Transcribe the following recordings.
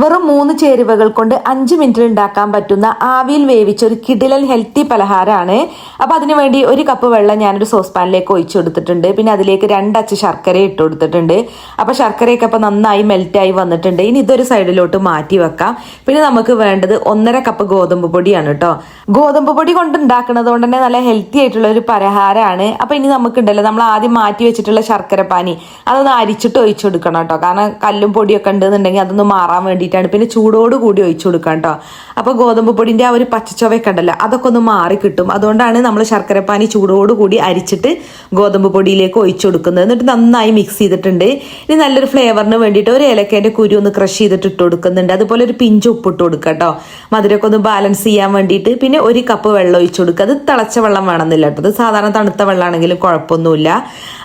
വെറും മൂന്ന് ചേരുവകൾ കൊണ്ട് അഞ്ച് മിനിറ്റിൽ ഉണ്ടാക്കാൻ പറ്റുന്ന ആവിയിൽ വേവിച്ച ഒരു കിടിലൻ ഹെൽത്തി പലഹാരമാണ്. അപ്പൊ അതിനുവേണ്ടി ഒരു കപ്പ് വെള്ളം ഞാനൊരു സോസ് പാനിലേക്ക് ഒഴിച്ചു കൊടുത്തിട്ടുണ്ട്. പിന്നെ അതിലേക്ക് രണ്ടച്ച് ശർക്കര ഇട്ട് കൊടുത്തിട്ടുണ്ട്. അപ്പൊ ശർക്കരയൊക്കെ അപ്പൊ നന്നായി മെൽറ്റായി വന്നിട്ടുണ്ട്. ഇനി ഇതൊരു സൈഡിലോട്ട് മാറ്റി വെക്കാം. പിന്നെ നമുക്ക് വേണ്ടത് ഒന്നര കപ്പ് ഗോതമ്പ് പൊടിയാണ് കേട്ടോ ഗോതമ്പ് പൊടി കൊണ്ട് ഉണ്ടാക്കുന്നത് കൊണ്ട് തന്നെ നല്ല ഹെൽത്തി ആയിട്ടുള്ള ഒരു പലഹാരമാണ്. അപ്പൊ ഇനി നമുക്കുണ്ടല്ലോ നമ്മൾ ആദ്യം മാറ്റി വെച്ചിട്ടുള്ള ശർക്കര പാനി അതൊന്ന് അരിച്ചിട്ട് ഒഴിച്ചു കൊടുക്കണം കേട്ടോ കാരണം കല്ലും പൊടിയൊക്കെ ഉണ്ടെന്നുണ്ടെങ്കിൽ അതൊന്ന് മാറാൻ വേണ്ടിയിട്ടാണ് പിന്നെ ചൂടോട് കൂടി ഒഴിച്ചു കൊടുക്കാം കേട്ടോ അപ്പോൾ ഗോതമ്പ് പൊടിന്റെ ആ ഒരു പച്ചച്ചൊവയൊക്കെ ഉണ്ടല്ലോ അതൊക്കെ ഒന്ന് മാറി കിട്ടും. അതുകൊണ്ടാണ് നമ്മൾ ശർക്കരപ്പാനി ചൂടോട് കൂടി അരിച്ചിട്ട് ഗോതമ്പ് പൊടിയിലേക്ക് ഒഴിച്ചു കൊടുക്കുന്നത്. എന്നിട്ട് നന്നായി മിക്സ് ചെയ്തിട്ടുണ്ട്. ഇനി നല്ലൊരു ഫ്ലേവറിന് വേണ്ടിയിട്ട് ഒരു ഏലക്കേന്റെ കുരു ഒന്ന് ക്രഷ് ചെയ്തിട്ട് ഇട്ട് കൊടുക്കുന്നുണ്ട്. അതുപോലെ ഒരു പിഞ്ച് ഉപ്പിട്ട് കൊടുക്കുക കേട്ടോ മധുരമൊക്കെ ഒന്ന് ബാലൻസ് ചെയ്യാൻ വേണ്ടിയിട്ട് പിന്നെ ഒരു കപ്പ് വെള്ളം ഒഴിച്ചു കൊടുക്കുക. അത് തിളച്ച വെള്ളം വേണമെന്നില്ല കേട്ടോ അത് സാധാരണ തണുത്ത വെള്ളമാണെങ്കിലും കുഴപ്പമൊന്നുമില്ല.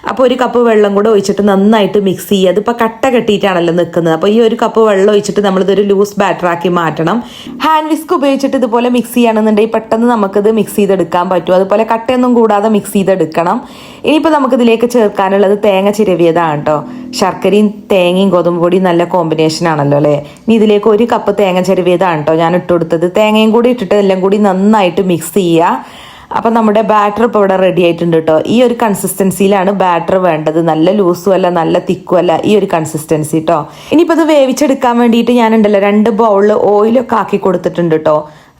അപ്പോൾ ഒരു കപ്പ് വെള്ളം കൂടെ ഒഴിച്ചിട്ട് നന്നായിട്ട് മിക്സ് ചെയ്യുക. അതിപ്പോൾ കട്ട കെട്ടിയിട്ടാണല്ലോ നിൽക്കുന്നത്. അപ്പോൾ ഈ ഒരു കപ്പ് വെള്ളം ഒഴിച്ചിട്ട് നമ്മളിതൊരു ലൂസ് ബാറ്ററാക്കി മാറ്റണം. ഹാൻഡ് വിസ്ക് ഉപയോഗിച്ചിട്ട് ഇതുപോലെ മിക്സ് ചെയ്യുകയാണെന്നുണ്ടെങ്കിൽ പെട്ടെന്ന് നമുക്കിത് മിക്സ് ചെയ്തെടുക്കാൻ പറ്റും. അതുപോലെ കട്ടയൊന്നും കൂടാതെ മിക്സ് ചെയ്തെടുക്കണം. ഇനിയിപ്പോൾ നമുക്കിതിലേക്ക് ചേർക്കാനുള്ളത് തേങ്ങ ചിരവിയതാണ് കേട്ടോ ശർക്കരയും തേങ്ങയും ഗോതമ്പ് പൊടിയും നല്ല കോമ്പിനേഷൻ ആണല്ലോ അല്ലേ? ഇനി ഇതിലേക്ക് ഒരു കപ്പ് തേങ്ങ ചിരവിയതാണ് കേട്ടോ ഞാൻ ഇട്ട് കൊടുത്തത് തേങ്ങയും കൂടി ഇട്ടിട്ട് എല്ലാം കൂടി നന്നായിട്ട് മിക്സ് ചെയ്യുക. അപ്പം നമ്മുടെ ബാറ്റർ ഇപ്പോൾ ഇവിടെ റെഡി ആയിട്ടുണ്ട് കേട്ടോ ഈ ഒരു കൺസിസ്റ്റൻസിയിലാണ് ബാറ്റർ വേണ്ടത്. നല്ല ലൂസും അല്ല നല്ല തിക്കും അല്ല ഈ ഒരു കൺസിസ്റ്റൻസി കേട്ടോ ഇനിയിപ്പോൾ ഇത് വേവിച്ചെടുക്കാൻ വേണ്ടിയിട്ട് ഞാനുണ്ടല്ലോ രണ്ട് ബൗളിൽ ഓയിലൊക്കെ ആക്കി കൊടുത്തിട്ടുണ്ട് കേട്ടോ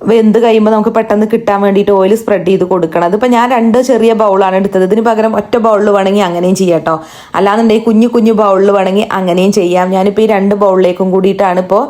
വെന്ത് കഴിയുമ്പോൾ നമുക്ക് പെട്ടെന്ന് കിട്ടാൻ വേണ്ടിയിട്ട് ഓയിൽ സ്പ്രെഡ് ചെയ്ത് കൊടുക്കണം. അതിപ്പോൾ ഞാൻ രണ്ട് ചെറിയ ബൗളാണ് എടുത്തത്. ഇതിന് പകരം ഒറ്റ ബൗളിൽ വേണമെങ്കിൽ അങ്ങനെയും ചെയ്യാം കേട്ടോ അല്ലാന്നുണ്ടെങ്കിൽ കുഞ്ഞു കുഞ്ഞു ബൗളിൽ വേണമെങ്കിൽ അങ്ങനെയും ചെയ്യാം. ഞാനിപ്പോൾ ഈ രണ്ട് ബൗളിലേക്കും കൂടിയിട്ടാണ് ഇപ്പോൾ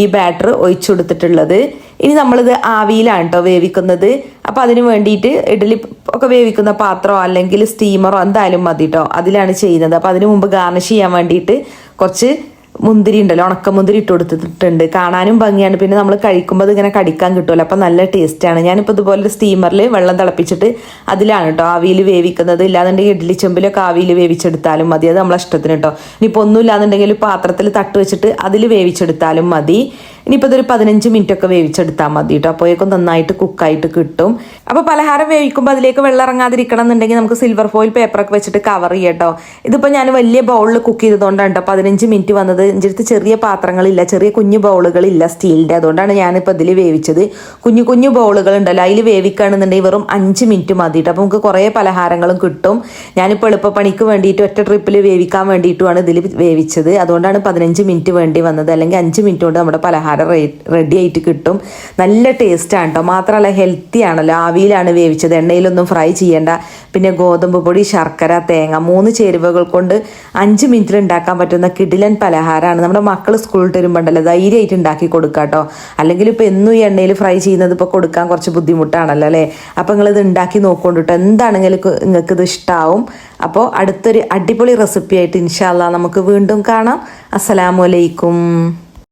ഈ ബാറ്റർ ഒഴിച്ചു കൊടുത്തിട്ടുള്ളത്. ഇനി നമ്മളിത് ആവിയിലാണ് കേട്ടോ വേവിക്കുന്നത്. അപ്പോൾ അതിന് വേണ്ടിയിട്ട് ഇഡ്ഡലി ഒക്കെ വേവിക്കുന്ന പാത്രമോ അല്ലെങ്കിൽ സ്റ്റീമറോ എന്തായാലും മതി കേട്ടോ അതിലാണ് ചെയ്യുന്നത്. അപ്പോൾ അതിന് മുമ്പ് ഗാർണിഷ് ചെയ്യാൻ വേണ്ടിയിട്ട് കുറച്ച് മുന്തിരി ഉണ്ടല്ലോ ഉണക്കമുന്തിരി ഇട്ട് കൊടുത്തിട്ടുണ്ട്. കാണാനും ഭംഗിയാണ്. പിന്നെ നമ്മൾ കഴിക്കുമ്പോൾ ഇങ്ങനെ കടിക്കാൻ കിട്ടുമല്ലോ അപ്പം നല്ല ടേസ്റ്റാണ് ഞാനിപ്പോൾ ഇതുപോലെ ഒരു സ്റ്റീമറിൽ വെള്ളം തിളപ്പിച്ചിട്ട് അതിലാണ് കേട്ടോ ആവിയിൽ വേവിക്കുന്നത്. ഇല്ലാന്നുണ്ടെങ്കിൽ ഇഡ്ഡലി ചെമ്പിലൊക്കെ ആവിയിൽ വേവിച്ചെടുത്താലും മതി. അത് നമ്മളെ ഇഷ്ടത്തിന് കേട്ടോ. ഇനിയിപ്പോൾ ഒന്നും ഇല്ലാന്നുണ്ടെങ്കിൽ പാത്രത്തിൽ തട്ട് വെച്ചിട്ട് അതിൽ വേവിച്ചെടുത്താലും മതി. ഇനിയിപ്പോൾ ഇതൊരു പതിനഞ്ച് മിനിറ്റ് ഒക്കെ വേവിച്ചെടുത്താൽ മതി കേട്ടോ അപ്പോഴേക്കും നന്നായിട്ട് കുക്കായിട്ട് കിട്ടും. അപ്പോൾ പലഹാരം വേവിക്കുമ്പോൾ അതിലേക്ക് വെള്ളം ഇറങ്ങാതിരിക്കണം എന്നുണ്ടെങ്കിൽ നമുക്ക് സിൽവർ ഫോയിൽ പേപ്പറൊക്കെ വെച്ചിട്ട് കവർ ചെയ്യാം കേട്ടോ ഇതിപ്പോൾ ഞാൻ വലിയ ബൗളിൽ കുക്ക് ചെയ്തതുകൊണ്ടാണ് കേട്ടോ പതിനഞ്ച് മിനിറ്റ് വന്നത്. എന്റെ ചെറിയ പാത്രങ്ങളില്ല. ചെറിയ കുഞ്ഞു ബൗളുകളില്ല സ്റ്റീലിന്റെ. അതുകൊണ്ടാണ് ഞാനിപ്പോൾ ഇതിൽ വേവിച്ചത്. കുഞ്ഞു കുഞ്ഞു ബൗളുകൾ ഉണ്ടല്ലോ അതിൽ വേവിക്കുകയാണെന്നുണ്ടെങ്കിൽ വെറും അഞ്ച് മിനിറ്റ് മതി കേട്ടോ അപ്പോൾ നമുക്ക് കുറേ പലഹാരങ്ങളും കിട്ടും. ഞാനിപ്പോൾ എളുപ്പപ്പണിക്ക് വേണ്ടിയിട്ട് ഒറ്റ ട്രിപ്പിൽ വേവിക്കാൻ വേണ്ടിയിട്ടുമാണ് ഇതിൽ വേവിച്ചത്. അതുകൊണ്ടാണ് പതിനഞ്ച് മിനിറ്റ് വേണ്ടി വന്നത്. അല്ലെങ്കിൽ അഞ്ച് മിനിറ്റ് കൊണ്ട് നമ്മുടെ പലഹാരം റെഡി ആയിട്ട് കിട്ടും. നല്ല ടേസ്റ്റാണ് കേട്ടോ മാത്രമല്ല ഹെൽത്തി ആണല്ലോ. ആവിയിലാണ് വേവിച്ചത്. എണ്ണയിലൊന്നും ഫ്രൈ ചെയ്യേണ്ട. പിന്നെ ഗോതമ്പ് പൊടി ശർക്കര തേങ്ങ മൂന്ന് ചേരുവകൾ കൊണ്ട് അഞ്ച് മിനിറ്റിൽ ഉണ്ടാക്കാൻ പറ്റുന്ന കിടിലൻ പലഹാരമാണ്. നമ്മുടെ മക്കൾ സ്കൂളിൽ വരുമ്പോണ്ടല്ലോ ധൈര്യമായിട്ട് ഉണ്ടാക്കി കൊടുക്കുക കേട്ടോ അല്ലെങ്കിൽ ഇപ്പോൾ എന്നും ഈ എണ്ണയിൽ ഫ്രൈ ചെയ്യുന്നത് ഇപ്പോൾ കൊടുക്കാൻ കുറച്ച് ബുദ്ധിമുട്ടാണല്ലോ അല്ലേ? അപ്പോൾ നിങ്ങളിത് ഉണ്ടാക്കി നോക്കൊണ്ടിട്ടോ എന്താണെങ്കിലും നിങ്ങൾക്ക് ഇത് ഇഷ്ടമാവും അപ്പോൾ അടുത്തൊരു അടിപൊളി റെസിപ്പി ആയിട്ട് ഇൻഷാല്ല നമുക്ക് വീണ്ടും കാണാം. അസ്സലാമു അലൈക്കും.